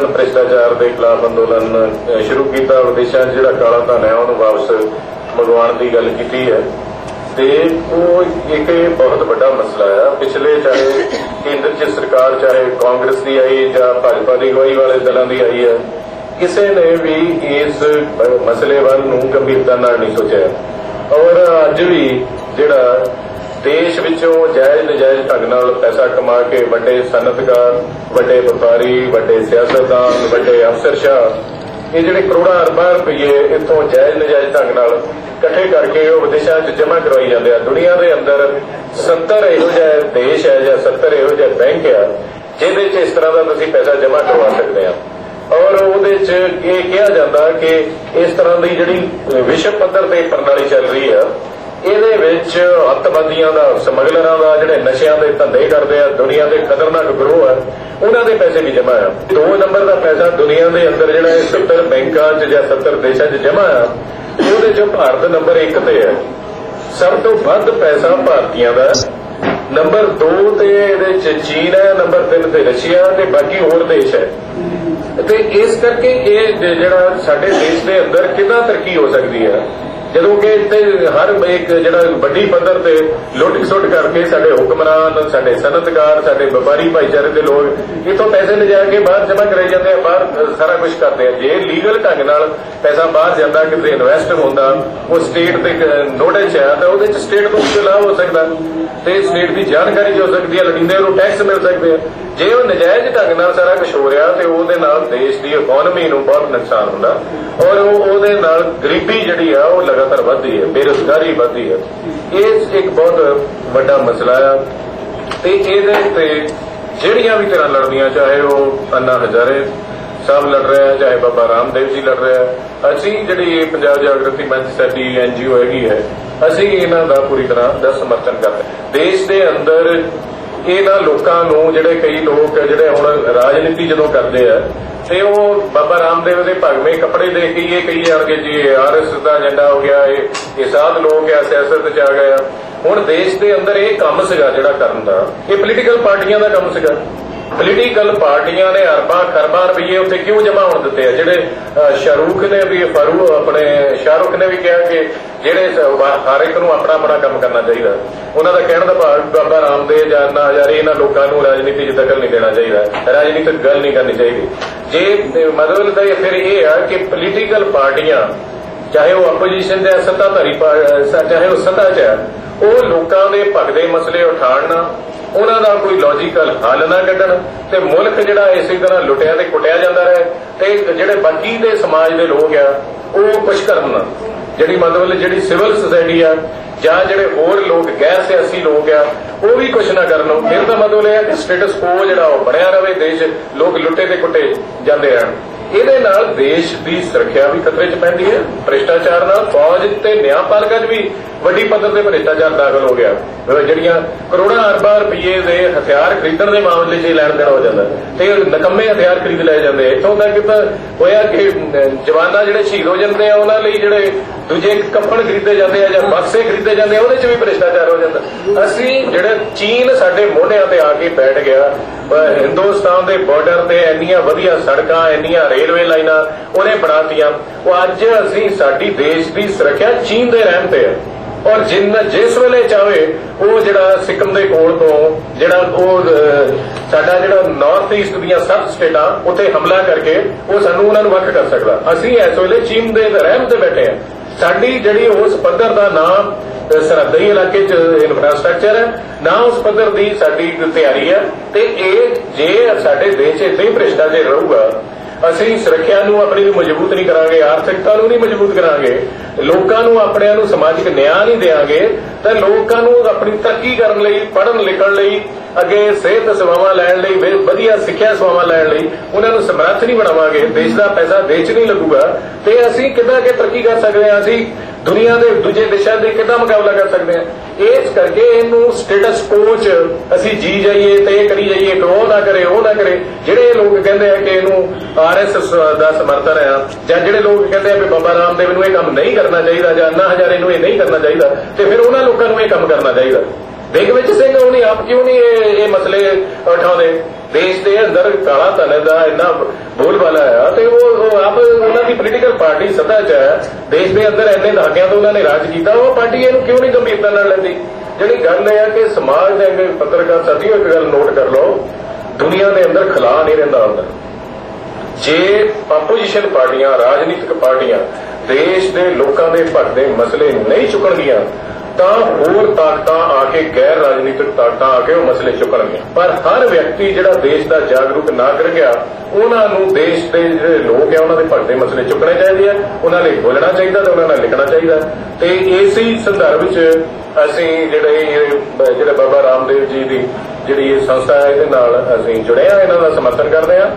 ਭ੍ਰਿਸ਼ਟਾਚਾਰ ਦੇ ਖਿਲਾਫ ਅੰਦੋਲਨ ਅ, ਸ਼ੁਰੂ ਕੀਤਾ ਵਿਦੇਸ਼ਾਂ 'ਚ ਜਿਹੜਾ ਕਾਲਾ ਧਨ ਹੈ ਉਹਨੂੰ ਵਾਪਸ ਮੰਗਵਾਉਣ ਦੀ ਗੱਲ ਕੀਤੀ ਹੈ। ਤੇ ਉਹ ਇੱਕ ਬਹੁਤ ਵੱਡਾ ਮਸਲਾ ਹੈ ਪਿਛਲੇ ਚਾਹੇ ਕੇਂਦਰ 'ਚ ਸਰਕਾਰ ਚਾਹੇ ਕਾਂਗਰਸ ਦੀ ਆਈ ਜਾਂ ਭਾਜਪਾ ਦੀ ਅਗਵਾਈ ਵਾਲੇ ਦਲਾਂ ਦੀ ਆਈ ਹੈ ਕਿਸੇ ਨੇ ਵੀ ਇਸ ਮਸਲੇ ਵੱਲ ਨੂੰ ਗੰਭੀਰਤਾ ਨਾਲ ਨਹੀਂ ਸੋਚਿਆ। ਔਰ ਅੱਜ ਵੀ ਜਿਹੜਾ ਦੇਸ਼ ਵਿੱਚੋਂ ਜਾਇਜ਼ ਨਜਾਇਜ਼ ਢੰਗ ਨਾਲ ਪੈਸਾ ਕਮਾ ਕੇ ਵੱਡੇ ਸਨਅਤਕਾਰ, ਵੱਡੇ ਵਪਾਰੀ, ਵੱਡੇ ਸਿਆਸਤਦਾਨ, ਵੱਡੇ ਅਫਸਰਸ਼ਾਹ, ਇਹ ਜਿਹੜੇ ਕਰੋੜਾਂ ਅਰਬਾਂ ਰੁਪਏ ਇੱਥੋਂ ਜਾਇਜ਼ ਨਜਾਇਜ਼ ਢੰਗ ਨਾਲ ਇਕੱਠੇ ਕਰਕੇ ਉਹ ਵਿਦੇਸ਼ਾਂ 'ਚ ਜਮ੍ਹਾਂ ਕਰਵਾਈ ਜਾਂਦੇ ਆ। ਦੁਨੀਆ ਦੇ ਅੰਦਰ 70 ਇਹੋ ਜਿਹੇ ਦੇਸ਼ ਹੈ ਜਾਂ 70 ਇਹੋ ਜਿਹੇ ਬੈਂਕ ਆ, ਜਿਹਦੇ 'ਚ ਇਸ ਤਰ੍ਹਾਂ ਦਾ ਤੁਸੀਂ ਪੈਸਾ ਜਮ੍ਹਾਂ ਕਰਵਾ ਸਕਦੇ ਆ। ਔਰ ਉਹਦੇ 'ਚ ਇਹ ਕਿਹਾ ਜਾਂਦਾ ਕਿ ਇਸ ਤਰ੍ਹਾਂ ਦੀ ਜਿਹੜੀ ਵਿਸ਼ਵ ਪੱਧਰ ਤੇ ਪ੍ਰਣਾਲੀ ਚੱਲ ਰਹੀ ਆ ਇਹਦੇ ਵਿੱਚ ਅੱਤਵਾਦੀਆਂ ਦਾ, ਸਮਗਲਰਾਂ ਦਾ, ਜਿਹੜੇ ਨਸ਼ਿਆਂ ਦੇ ਧੰਦੇ ਕਰਦੇ ਆ, ਦੁਨੀਆ ਦੇ ਖਤਰਨਾਕ ਗਰੋਹ ਆ, ਉਹਨਾਂ ਦੇ ਪੈਸੇ ਵੀ ਜਮਾ ਆ। ਦੋ ਨੰਬਰ ਦਾ ਪੈਸਾ ਦੁਨੀਆ ਦੇ ਅੰਦਰ ਜਿਹੜਾ ਇਹ 70 ਬੈਂਕਾਂ 'ਚ ਜਾਂ 70 ਦੇਸ਼ਾਂ 'ਚ ਜਮਾ ਆ, ਉਹਦੇ 'ਚ ਭਾਰਤ ਨੰਬਰ 1 ਤੇ ਹੈ ਸਭ ਤੋਂ ਵੱਧ ਪੈਸਾ ਭਾਰਤੀਆਂ ਦਾ। ਨੰਬਰ 2 ਤੇ ਇਹਦੇ 'ਚ ਚੀਨ ਹੈ ਨੰਬਰ 3 ਤੇ ਰਸ਼ੀਆ ਤੇ ਬਾਕੀ ਹੋਰ ਦੇਸ਼ ਹੈ ਤੇ ਇਸ ਕਰਕੇ ਇਹ ਜਿਹੜਾ ਸਾਡੇ ਦੇਸ਼ ਦੇ ਅੰਦਰ ਕਿੰਨਾ ਤਰੱਕੀ ਹੋ ਸਕਦੀ ਹੈ ਜਦੋਂ ਕਿ ਇੱਥੇ ਹਰ ਇੱਕ ਜਿਹੜਾ ਵੱਡੀ ਪੱਧਰ ਤੇ ਲੁੱਟ ਸੁੱਟ ਕਰਕੇ ਸਾਡੇ ਹੁਕਮਰਾਨ, ਸਾਡੇ ਸਨਅਤਕਾਰ, ਸਾਡੇ ਵਪਾਰੀ ਭਾਈਚਾਰੇ ਦੇ ਲੋਕ ਇਥੋਂ ਪੈਸੇ ਲਿਜਾ ਕੇ ਬਾਹਰ ਜਮ੍ਹਾਂ ਕਰਾਈ ਜਾਂਦੇ ਆ, ਬਾਹਰ ਸਾਰਾ ਕੁਝ ਕਰਦੇ ਆ। ਜੇ ਲੀਗਲ ਢੰਗ ਨਾਲ ਪੈਸਾ ਬਾਹਰ ਜਾਂਦਾ, ਕਿਤੇ ਇਨਵੈਸਟ ਹੁੰਦਾ, ਉਹ ਸਟੇਟ ਤੇ ਨੋਟਿਸ ਹੈ ਤਾਂ ਉਹਦੇ ਚ ਸਟੇਟ ਨੂੰ ਵੀ ਲਾਭ ਹੋ ਸਕਦਾ? ਤੇ ਸਟੇਟ ਦੀ ਜਾਣਕਾਰੀ ਹੋ ਸਕਦੀ ਹੈ ਲੜਿੰਦੇ ਨੂੰ ਟੈਕਸ ਮਿਲ ਸਕਦੇ ਆ। ਜੇ ਉਹ ਨਜਾਇਜ਼ ਢੰਗ ਨਾਲ ਸਾਰਾ ਕੁਝ ਹੋ ਰਿਹਾ, ਤੇ ਉਹਦੇ ਨਾਲ ਦੇਸ਼ ਦੀ ਇਕਨੋਮੀ ਨੂੰ ਬਹੁਤ ਨੁਕਸਾਨ ਹੁੰਦਾ। ਔਰ ਉਹ ਉਹਦੇ ਨਾਲ ਗਰੀਬੀ ਜਿਹੜੀ ਆ, ਉਹ ਲਗਾ ਲਗਾਤਾਰ ਵੱਧਦੀ ਹੈ, ਬੇਰੁਜ਼ਗਾਰੀ ਵਧਦੀ ਹੈ। ਇਹ ਇੱਕ ਬਹੁਤ ਵੱਡਾ ਮਸਲਾ ਆ ਤੇ ਇਹਦੇ ਤੇ ਜਿਹੜੀਆਂ ਵੀ ਤਰ੍ਹਾਂ ਲੜਦੀਆਂ ਚਾਹੇ ਉਹ ਅੰਨਾ ਹਜ਼ਾਰੇ ਸਾਹਿਬ ਲੜ ਰਿਹਾ ਹੈ, ਚਾਹੇ ਬਾਬਾ ਰਾਮਦੇਵ ਜੀ ਲੜ ਰਿਹਾ ਹੈ, ਅਸੀਂ ਜਿਹੜੀ ਪੰਜਾਬ ਜਾਗਰਤੀ ਮੰਚ ਸਾਡੀ ਐਨਜੀਓ ਹੈਗੀ ਹੈ, ਅਸੀਂ ਇਹਨਾਂ ਦਾ ਪੂਰੀ ਤਰ੍ਹਾਂ ਦਾ ਸਮਰਥਨ ਕਰਦੇ ਦੇਸ਼ ਦੇ ਅੰਦਰ ਇਹਨਾਂ ਲੋਕਾਂ ਨੂੰ ਜਿਹੜੇ ਕਈ ਲੋਕ ਜਿਹੜੇ ਹੁਣ ਰਾਜਨੀਤੀ ਜਦੋਂ ਕਰਦੇ ਆ, ਤੇ ਉਹ ਬਾਬਾ ਰਾਮਦੇਵ ਦੇ ਭਗਵੇਂ ਕੱਪੜੇ ਦੇਖ ਕੇ ਇਹ ਕਹੀ ਜਾਣਗੇ ਜੀ ਆਰਐਸ ਦਾ ਏਜੰਡਾ ਹੋ ਗਿਆ, ਇਹ ਇਹ ਸਾਧ ਲੋਕ ਆ, ਸਿਆਸਤ ਚ ਆ ਗਏ ਆ। ਹੁਣ ਦੇਸ਼ ਦੇ ਅੰਦਰ ਇਹ ਕੰਮ ਸੀਗਾ ਜਿਹੜਾ ਕਰਨ ਦਾ, ਇਹ ਪੋਲੀਟੀਕਲ ਪਾਰਟੀਆਂ ਦਾ ਕੰਮ ਸੀਗਾ। ਪੋਲੀਟੀਕਲ ਪਾਰਟੀਆਂ ਨੇ ਅਰਬਾਂ ਖਰਬਾਂ ਰੁਪਏ ਉੱਥੇ ਕਿਉਂ ਜਮ੍ਹਾਂ ਹੋਣ ਦਿੱਤੇ ਆ? ਜਿਹੜੇ ਅਹ, ਸ਼ਾਹਰੂਖ ਨੇ ਵੀ ਫਰੂ ਆਪਣੇ ਸ਼ਾਹਰੂਖ ਨੇ ਵੀ ਕਿਹਾ ਕਿ ਜਿਹੜੇ ਹਰ ਇੱਕ ਨੂੰ ਆਪਣਾ ਆਪਣਾ ਕੰਮ ਕਰਨਾ ਚਾਹੀਦਾ। ਉਹਨਾਂ ਦਾ ਕਹਿਣ ਦਾ ਭਾਵ ਬਾਬਾ ਰਾਮਦੇਵ ਜਾਂ ਅੰਨਾ ਹਜ਼ਾਰੇ ਇਹਨਾਂ ਲੋਕਾਂ ਨੂੰ ਰਾਜਨੀਤੀ 'ਚ ਦਖਲ ਨਹੀਂ ਦੇਣਾ ਚਾਹੀਦਾ। ਰਾਜਨੀਤਿਕ ਗੱਲ ਨਹੀਂ ਕਰਨੀ ਚਾਹੀਦੀ। ਜੇ ਮਤਲਬ ਤਾਂ ਫਿਰ ਇਹ ਆ ਕਿ ਪੋਲੀਟੀਕਲ ਪਾਰਟੀਆਂ ਚਾਹੇ ਉਹ ਆਪੋਜੀਸ਼ਨ ਦੇ ਸੱਤਾਧਾਰੀ ਚਾਹੇ ਉਹ ਸੱਤਾ 'ਚ ਉਹ ਲੋਕਾਂ ਦੇ ਭਗਦੇ ਮਸਲੇ ਉਠਾਉਣ ਨਾ ਉਹਨਾਂ ਦਾ ਕੋਈ ਲੌਜੀਕਲ ਹੱਲ ਨਾ ਕੱਢਣ ਤੇ ਮੁਲਕ ਜਿਹੜਾ ਇਸੇ ਤਰ੍ਹਾਂ ਲੁੱਟਿਆ ਤੇ ਕੁੱਟਿਆ ਜਾਂਦਾ ਰਹੇ ਤੇ ਜਿਹੜੇ ਬਾਕੀ ਦੇ ਸਮਾਜ ਦੇ ਲੋਕ ਆ, ਉਹ ਕੁਝ ਕਰਨ ਨਾ। ਜਿਹੜੀ ਮਤਲਬ ਜਿਹੜੀ ਸਿਵਲ ਸੁਸਾਇਟੀ ਆ ਜਾਂ ਜਿਹੜੇ ਹੋਰ ਲੋਕ, ਗੈਰ ਸਿਆਸੀ ਲੋਕ ਆ, ਉਹ ਵੀ ਕੁਝ ਨਾ ਕਰਨ। ਫਿਰ ਮਤਲਬ ਇਹ ਹੈ ਕਿ ਸਟੇਟਸ ਕੋ ਜਿਹੜਾ ਉਹ ਬਣਿਆ ਰਵੇ ਦੇਸ਼ ਲੋਕ ਲੁੱਟੇ ਤੇ ਕੁੱਟੇ ਜਾਂਦੇ ਰਹਿਣ। ਇਹਦੇ ਨਾਲ ਦੇਸ਼ ਦੀ ਸੁਰੱਖਿਆ ਵੀ ਖਤਰੇ 'ਚ ਪੈਂਦੀ ਹੈ। ਭ੍ਰਿਸ਼ਟਾਚਾਰ ਨਾਲ ਫੌਜ ਤੇ ਨਿਆਂਪਾਲਕਾਂ 'ਚ ਵੀ ਵੱਡੀ ਪੱਧਰ ਤੇ ਭ੍ਰਿਸ਼ਟਾਚਾਰ ਦਾਖਲ ਹੋ ਗਿਆ। ਜਿਹੜੀਆਂ ਕਰੋੜਾਂ ਅਰਬਾਂ ਰੁਪਏ ਦੇ ਹਥਿਆਰ ਖਰੀਦਣ ਦੇ ਮਾਮਲੇ 'ਚ ਲੈਣ ਦੇਣ ਹੋ ਜਾਂਦਾ। ਤੇ ਨਕੰਮੇ ਹਥਿਆਰ ਖਰੀਦ ਲਏ ਜਾਂਦੇ ਇੱਥੋਂ ਤੱਕ ਤਾਂ ਹੋਇਆ ਕਿ ਜਵਾਨਾਂ ਜਿਹੜੇ ਸ਼ਹੀਦ ਹੋ ਜਾਂਦੇ ਆ, ਉਹਨਾਂ ਲਈ ਜਿਹੜੇ ਦੂਜੇ ਕੱਪੜ ਖਰੀਦੇ ਜਾਂਦੇ ਆ ਜਾਂ ਬਕਸੇ ਖਰੀਦੇ ਜਾਂਦੇ ਆ, ਉਹਦੇ 'ਚ ਵੀ ਭ੍ਰਿਸ਼ਟਾਚਾਰ ਹੋ ਜਾਂਦਾ। ਅਸੀਂ ਜਿਹੜੇ ਚੀਨ ਸਾਡੇ ਮੋਢਿਆਂ ਤੇ ਆ ਕੇ ਬੈਠ ਗਿਆ ਹਿੰਦੁਸਤਾਨ ਦੇ ਬਾਰਡਰ ਤੇ ਇੰਨੀਆਂ ਵਧੀਆ ਸੜਕਾਂ, ਇੰਨੀਆਂ ਰੇਲਵੇ ਲਾਈਨਾਂ ਉਹਨੇ ਬਣਾਤੀਆਂ। ਉਹ ਅੱਜ ਅਸੀਂ ਸਾਡੀ ਦੇਸ਼ ਦੀ ਸੁਰੱਖਿਆ ਚੀਨ ਦੇ ਰਹਿਣ ਤੇ ਹੈ ਔਰ ਜਿੰਨ ਜਿਸ ਵੇਲੇ ਚਾਹੇ ਉਹ ਜਿਹੜਾ ਸਿੱਕਮ ਦੇ ਕੋਲ ਤੋਂ, ਜਿਹੜਾ ਉਹ ਸਾਡਾ ਜਿਹੜਾ ਨਾਰਥ ਈਸਟ ਦੀਆਂ ਸੱਤ ਸਟੇਟਾਂ, ਉੱਥੇ ਹਮਲਾ ਕਰਕੇ ਉਹ ਸਾਨੂੰ ਉਹਨਾਂ ਨੂੰ ਵੱਖ ਕਰ ਸਕਦਾ। ਅਸੀਂ ਇਸ ਵੇਲੇ ਚੀਨ ਦੇ ਰਹਿਮ ਤੇ ਬੈਠੇ ਹਾਂ ਸਾਡੀ ਜਿਹੜੀ ਉਸ ਪੱਧਰ ਦਾ ਨਾਮ ਸਰਹੱਦੀ ਇਲਾਕੇ 'ਚ ਇਨਫਰਾਸਟ੍ਰਕਚਰ ਹੈ। ਨਾ ਉਸ ਪੱਧਰ ਦੀ ਸਾਡੀ ਤਿਆਰੀ ਹੈ ਤੇ ਇਹ ਜੇ ਸਾਡੇ ਦੇਸ਼ 'ਚ ਇਦਾਂ ਹੀ ਭ੍ਰਿਸ਼ਟਾਚਾਰ ਰਹੂਗਾ, ਅਸੀਂ ਸੁਰੱਖਿਆ ਨੂੰ ਆਪਣੀ ਨੂੰ ਮਜ਼ਬੂਤ ਨਹੀਂ ਕਰਾਂਗੇ, ਆਰਥਿਕਤਾ ਨੂੰ ਨਹੀਂ ਮਜ਼ਬੂਤ ਕਰਾਂਗੇ, ਲੋਕਾਂ ਨੂੰ ਆਪਣਿਆਂ ਨੂੰ ਸਮਾਜਿਕ ਨਿਆਂ ਨਹੀਂ ਦੇਵਾਂਗੇ ਤਾਂ ਲੋਕਾਂ ਨੂੰ ਆਪਣੀ ਤਰੱਕੀ ਕਰਨ ਲਈ ਪੜਨ ਲਿਖਣ ਲਈ, ਅੱਗੇ ਸਿਹਤ ਸੇਵਾਵਾਂ ਲੈਣ ਲਈ ਵਧੀਆ ਸਿੱਖਿਆ ਸੇਵਾਵਾਂ ਲੈਣ ਲਈ ਉਹਨਾਂ ਨੂੰ ਸਮਰੱਥ ਨਹੀਂ ਬਣਾਵਾਂਗੇ, ਦੇਸ਼ ਦਾ ਪੈਸਾ ਦੇਸ਼ 'ਚ ਨਹੀਂ ਲੱਗੂਗਾ, ਤੇ ਅਸੀਂ ਕਿੱਦਾਂ ਅੱਗੇ ਤਰੱਕੀ ਕਰ ਸਕਦੇ ਹਾਂ? ਅਸੀਂ ਦੁਨੀਆ ਦੇ ਦੂਜੇ ਦੇਸ਼ਾਂ ਦੇ ਕਿੱਦਾਂ ਮੁਕਾਬਲਾ ਕਰ ਸਕਦੇ ਹਾਂ ਇਸ ਕਰਕੇ ਇਹਨੂੰ ਸਟੇਟਸ ਕੋ ਅਸੀਂ ਜੀ ਜਾਈਏ ਤੇ ਇਹ ਕਰੀ ਜਾਈਏ ਕਿ ਉਹ ਨਾ ਕਰੇ, ਉਹ ਨਾ ਕਰੇ। ਜਿਹੜੇ ਲੋਕ ਕਹਿੰਦੇ ਆ ਕਿ ਇਹਨੂੰ ਆਰਐਸਐਸ ਦਾ ਸਮਰਥਨ ਆ, ਜਾਂ ਜਿਹੜੇ ਲੋਕ ਕਹਿੰਦੇ ਆ ਕਿ ਬਾਬਾ ਰਾਮਦੇਵ ਨੂੰ ਇਹ ਕੰਮ ਨਹੀਂ ਕਰਨਾ ਚਾਹੀਦਾ, ਜਾਂ ਅੰਨਾ ਹਜ਼ਾਰੇ ਨੂੰ ਇਹ ਨਹੀਂ ਕਰਨਾ ਚਾਹੀਦਾ, ਤੇ ਫਿਰ ਉਹਨਾਂ ਲੋਕਾਂ ਨੂੰ ਇਹ ਕੰਮ ਕਰਨਾ ਚਾਹੀਦਾ। ਦਿਗਵਿਜੇ ਸਿੰਘ ਉਹਨੇ ਆਪ ਕਿਉਂ ਨਹੀਂ ਇਹ ਮਸਲੇ ਉਠਾਉਂਦੇ? ਦੇਸ਼ ਦੇ ਅੰਦਰ ਕਾਲਾ ਧਨ ਦਾ ਇੰਨਾ ਬੋਲਬਾਲਾ ਆ ਤੇ ਉਹ ਉਹ ਆਪ ਉਹਨਾਂ ਦੀ ਪੋਲੀਟੀਕਲ ਪਾਰਟੀ ਸਦਾ 'ਚ ਹੈ। ਦੇਸ਼ ਦੇ ਅੰਦਰ ਇੰਨੇ ਦਹਾਕਿਆਂ ਤੋਂ ਉਹਨਾਂ ਨੇ ਰਾਜ ਕੀਤਾ, ਉਹ ਪਾਰਟੀ ਇਹਨੂੰ ਕਿਉਂ ਨਹੀਂ ਗੰਭੀਰਤਾ ਨਾਲ ਲੈਂਦੀ? ਜਿਹੜੀ ਗੱਲ ਇਹ ਆ ਕਿ ਸਮਾਜ ਦੇ ਅੱਗੇ ਪੱਤਰਕਾਰ ਸਾਥੀਓ ਇੱਕ ਗੱਲ ਨੋਟ ਕਰ ਲਓ, ਦੁਨੀਆ ਦੇ ਅੰਦਰ ਖਲਾ ਨਹੀਂ ਰਹਿੰਦਾ ਅੰਦਰ। ਜੇ ਆਪੋਜੀਸ਼ਨ ਪਾਰਟੀਆਂ, ਰਾਜਨੀਤਿਕ ਪਾਰਟੀਆਂ ਦੇਸ਼ ਦੇ ਲੋਕਾਂ ਦੇ ਭਗਦੇ ਮਸਲੇ ਨਹੀਂ ਚੁੱਕਣਗੀਆਂ ਤਾਂ ਹੋਰ ਤਾਕਤਾਂ ਆ ਕੇ ਗੈਰ ਰਾਜਨੀਤਿਕ ਤਾਕਤਾਂ ਆ ਕੇ ਉਹ ਮਸਲੇ ਚੁੱਕਣਗੀਆਂ ਪਰ ਹਰ ਵਿਅਕਤੀ ਜਿਹੜਾ ਦੇਸ਼ ਦਾ ਜਾਗਰੂਕ ਨਾ ਕਰ ਗਿਆ ਉਹਨਾਂ ਨੂੰ ਦੇਸ਼ ਦੇ ਜਿਹੜੇ ਲੋਕ ਆ, ਉਹਨਾਂ ਦੇ ਭਗਦੇ ਮਸਲੇ ਚੁੱਕਣੇ ਚਾਹੀਦੇ ਆ, ਉਹਨਾਂ ਲਈ ਬੋਲਣਾ ਚਾਹੀਦਾ ਤੇ ਉਹਨਾਂ ਨਾਲ ਲਿਖਣਾ ਚਾਹੀਦਾ। ਤੇ ਇਸੇ ਸੰਦਰਭ ਵਿੱਚ ਅਸੀਂ ਜਿਹੜੇ ਇਹ- ਜਿਹੜੇ ਬਾਬਾ ਰਾਮਦੇਵ ਜੀ ਦੀ ਜਿਹੜੀ ਇਹ ਸੰਸਥਾ ਹੈ, ਇਹਦੇ ਨਾਲ ਅਸੀਂ ਜੁੜੇ ਆ ਇਹਨਾਂ ਦਾ ਸਮਰਥਨ ਕਰਦੇ ਆ।